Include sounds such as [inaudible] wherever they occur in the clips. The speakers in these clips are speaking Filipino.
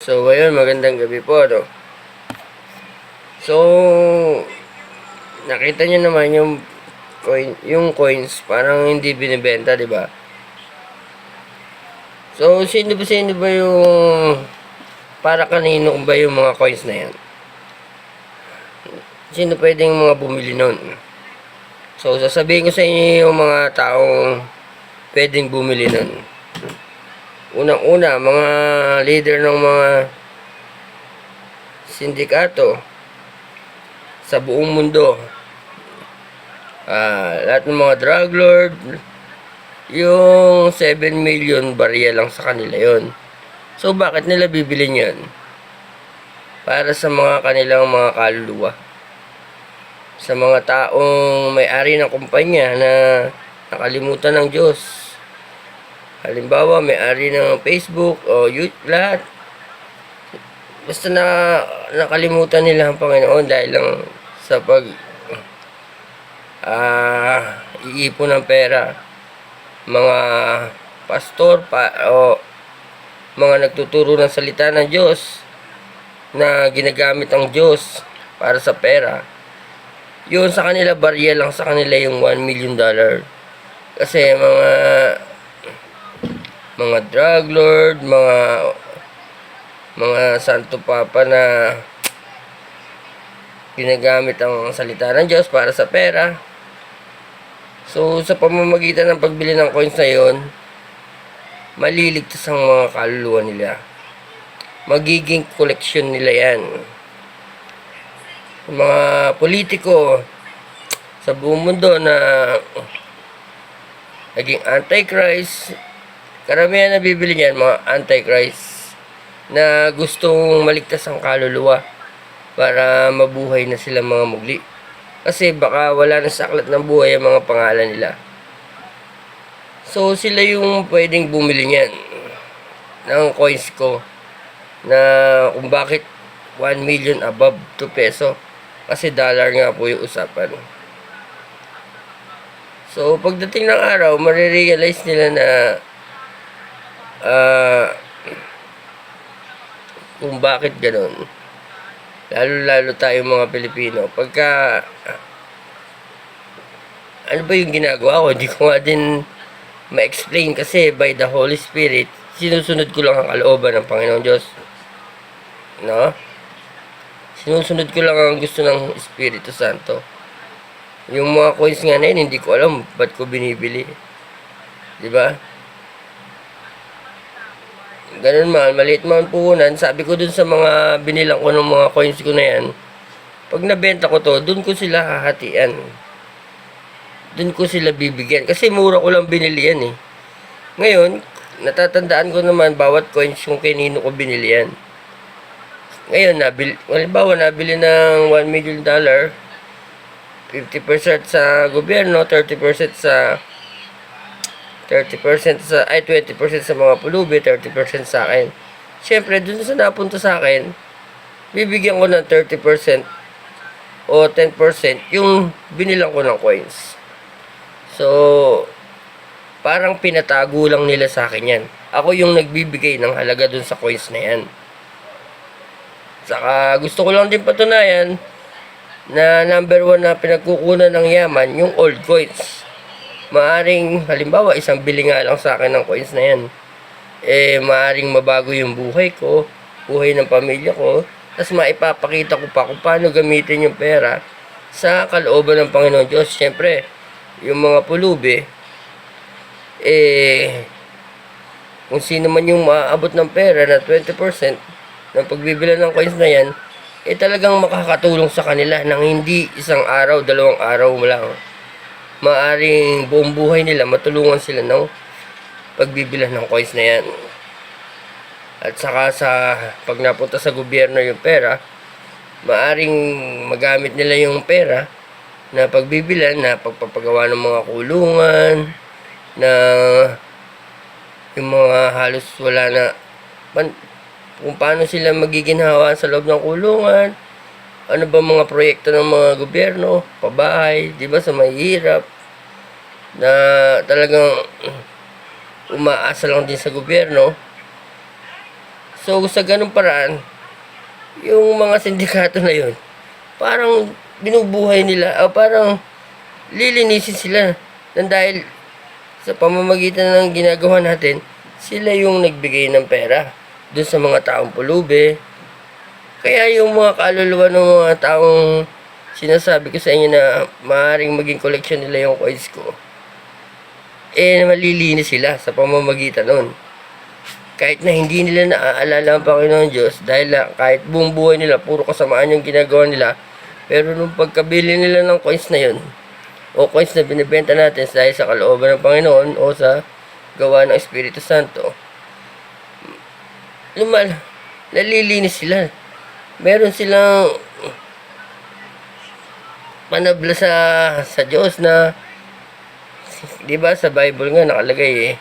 So, ayun, magandang gabi po, no? So, nakita niyo naman yung coin, yung coins, parang hindi binibenta, di ba? So, sino ba, sino ba yung, para kanino ba yung mga coins na yan? Sino pwedeng mga bumili nun? So, sasabihin ko sa inyo yung mga taong pwedeng bumili nun. Unang-una, mga leader ng mga sindikato sa buong mundo. Ah, lahat ng mga drug lord, yung 7 million barya lang sa kanila yon. So, bakit nila bibili yan? Para sa mga kanilang mga kaluluwa. Sa mga taong may-ari ng kumpanya na nakalimutan ng Diyos. Halimbawa, may-ari ng Facebook o YouTube, lahat. Basta na nakalimutan nila ang Panginoon dahil lang sa pag ah iipon ng pera. Mga pastor pa o mga nagtuturo ng salita ng Diyos na ginagamit ang Diyos para sa pera. Yun sa kanila, barya lang sa kanila yung 1 million dollar. Kasi mga mga drug lord, mga mga santo papa na ginagamit ang salita ng Diyos para sa pera. So, sa pamamagitan ng pagbili ng coins na yon, maliligtas ang mga kaluluwa nila. Magiging koleksyon nila yan. Yung mga politiko sa buong mundo na naging antichrist, karamihan na bibili niyan mga antichrist na gustong maligtas ang kaluluwa para mabuhay na sila mga mugli. Kasi baka wala na sa aklat ng buhay ang mga pangalan nila. So sila yung pwedeng bumili niyan ng coins ko na kung bakit 1 million above 2 peso. Kasi dollar nga po yung usapan. So, pagdating ng araw, marirealize nila na ah kung bakit ganun. Lalo-lalo tayo mga Pilipino. Pagka ano ba yung ginagawa ko? [laughs] Hindi ko nga din ma-explain kasi by the Holy Spirit, sinusunod ko lang ang kalooban ng Panginoon Diyos. No? Sinusunod ko lang ang gusto ng Espiritu Santo. Yung mga coins nga na yun, hindi ko alam ba't ko binibili. Di ba? Ganun man, maliit man puhunan. Sabi ko dun sa mga binilang ko ng mga coins ko na yan, pag nabenta ko to, dun ko sila hahatian. Dun ko sila bibigyan. Kasi mura ko lang binili yan eh. Ngayon, natatandaan ko naman bawat coins kung kanino ko binili yan. Ngayon, nabili, halimbawa, nabili ng 1 million dollar, 50% sa gobyerno, 30% sa 30% sa ay 20% sa mga pulubi, 30% sa akin. Siyempre, dun sa napunta sa akin, bibigyan ko ng 30% o 10% yung binilang ko ng coins. So, parang pinatago lang nila sa akin yan. Ako yung nagbibigay ng halaga dun sa coins na yan. Saka gusto ko lang din patunayan na number one na pinagkukunan ng yaman, yung old coins. Maaring, halimbawa, isang bili nga lang sa akin ng coins na yan. Eh, maaring mabago yung buhay ko, buhay ng pamilya ko, tapos maipapakita ko pa kung paano gamitin yung pera sa kalooban ng Panginoon Diyos. Siyempre, yung mga pulubi, eh, kung sino man yung maaabot ng pera na 20% ng pagbibila ng coins na yan, eh talagang makakatulong sa kanila nang hindi isang araw, dalawang araw lang. Maaring buong buhay nila matulungan sila ng pagbibilan ng coins na yan. At saka sa pag napunta sa gobyerno yung pera, maaring magamit nila yung pera na pagbibilan na pagpapagawa ng mga kulungan na yung mga halos wala na pan, kung paano sila magiginhawa sa loob ng kulungan, ano ba mga proyekto ng mga gobyerno, pabahay, di ba, sa mahihirap, na talagang umaasa lang din sa gobyerno. So, sa ganung paraan, yung mga sindikato na yun, parang binubuhay nila, o parang lilinisin sila. Nang dahil sa pamamagitan ng ginagawa natin, sila yung nagbigay ng pera dun sa mga taong pulube. Kaya yung mga kaluluwa ng mga taong sinasabi ko sa inyo na maaaring maging collection nila yung coins ko, eh malilinis sila sa pamamagitan nun. Kahit na hindi nila naaalala ang Panginoon Diyos dahil na kahit buong buhay nila puro kasamaan yung ginagawa nila, pero nung pagkabili nila ng coins na yun, o coins na binibenta natin dahil sa kalooban ng Panginoon o sa gawa ng Espiritu Santo, lumal, nalilinis sila. Meron silang manabla sa sa Diyos na 'di ba sa Bible nga nakalagay eh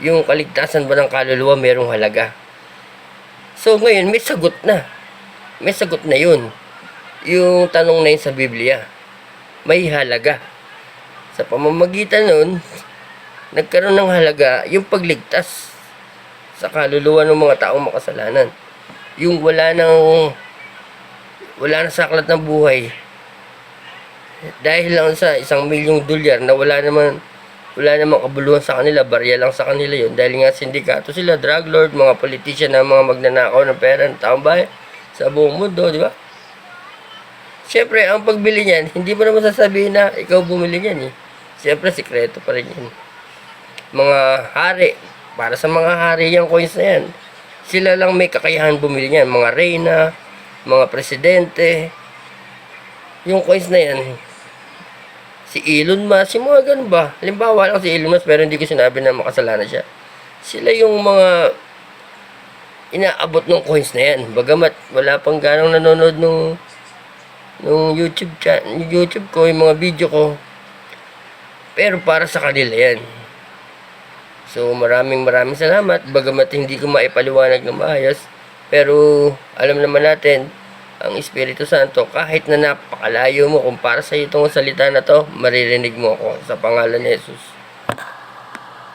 yung kaligtasan ba ng kaluluwa merong halaga. So ngayon may sagot na. May sagot na 'yun. Yung tanong na yun sa Biblia. May halaga. Sa pamamagitan nun, nagkaroon ng halaga yung pagligtas sa kaluluwa ng mga taong makasalanan. Yung wala nang wala na saklat ng buhay dahil lang sa isang milyong dolyar na wala naman wala namang kabuluhan sa kanila, barya lang sa kanila yun. Dahil nga sindikato sila, drug lord, mga politician na mga magnanakaw ng pera ng taong bayan sa buong mundo, di ba? Siyempre, ang pagbili niyan, hindi mo naman sasabihin na ikaw bumili niyan eh. Siyempre, sikreto pa rin yan. Mga hari, para sa mga hari yung coins na yan, sila lang may kakayahan bumili niyan. Mga reyna, mga presidente, yung coins na yan, si Elon Musk, yung mga ganun ba? Halimbawa lang si Elon Musk, pero hindi ko sinabi na makasalanan siya. Sila yung mga inaabot ng coins na yan. Bagamat wala pang ganong nanonood nung nung YouTube chat, YouTube ko, yung mga video ko. Pero para sa kanila yan. So maraming maraming salamat. Bagamat hindi ko maipaliwanag ng maayos. Pero alam naman natin, ang Espiritu Santo, kahit na napakalayo mo, kung para sa itong salita na to, maririnig mo ako sa pangalan ni Jesus.